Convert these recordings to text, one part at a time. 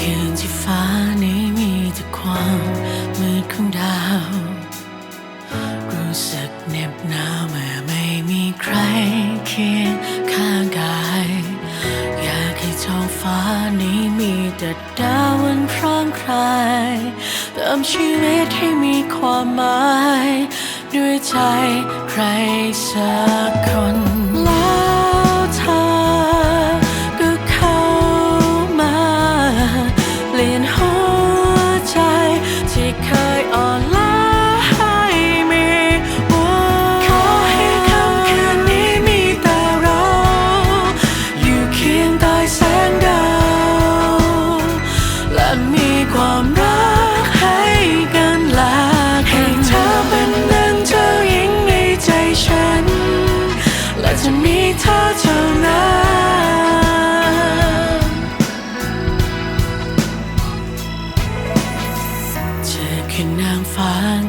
คืนที่ฟ้านี้มีแต่ความมืดของดาว รู้สึกเหน็บหนาวเมื่อไม่มีใครเคียงข้างกาย อยากให้ท้องฟ้านี้มีแต่ดาวันพร้อมใครเติมชีวิตให้มีความหมาย ด้วยใจใครสักคน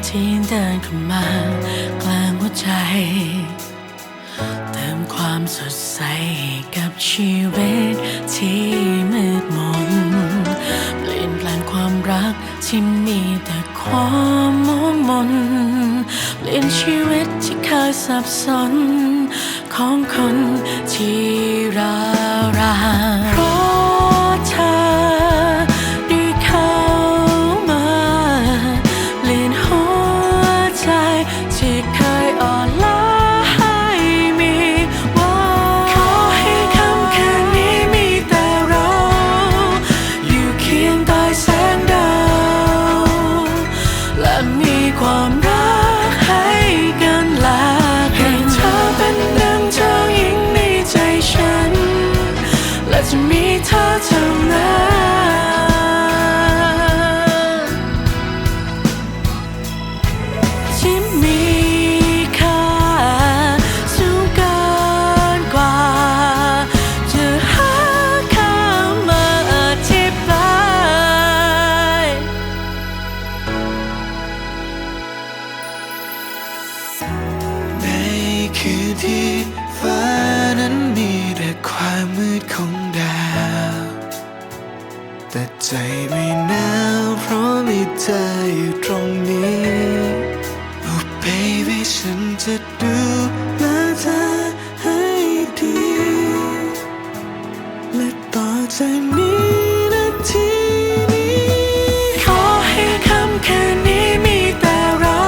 ที่เดินเข้ามากลางหัวใจ เติมความสดใสกับชีวิตที่มืดมนเปลี่ยนแปลงความรักที่มีแต่ความมัวมนเปลี่ยนชีวิตที่เคยสับสน ของคนที่รารา เธอเท่านั้นที่มีค่าสูงกินกว่า จะหาค่มาอธิบายในคืนที่ฟ้านั้นมีแต่ความมืดของ แต่ใจไม่หนาวเพราะมีเธออยู่ตรงนี้ Oh baby ฉันจะดูแลเธอให้ดี และต่อจากนี้นาทีนี้ ขอให้คำคืนี้มีแต่เรา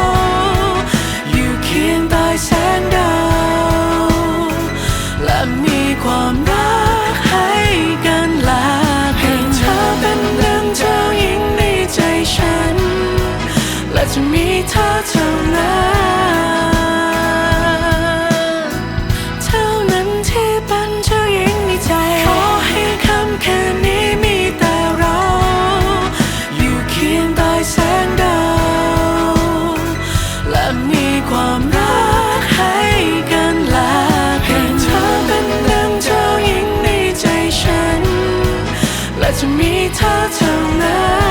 อยู่เคียงใต้แสงดาว และมีความรัก จะมีเธอเท่านั้นเท่านั้นที่เป็นเจ้าหญิงในใจ ขอให้คำแค่นี้มีแต่เรา อยู่เคียงใต้แสงดาว และมีความรักให้กันและกันเธอเป็นดังเจ้าหญิงในใจฉัน และจะมีเธอเท่านั้น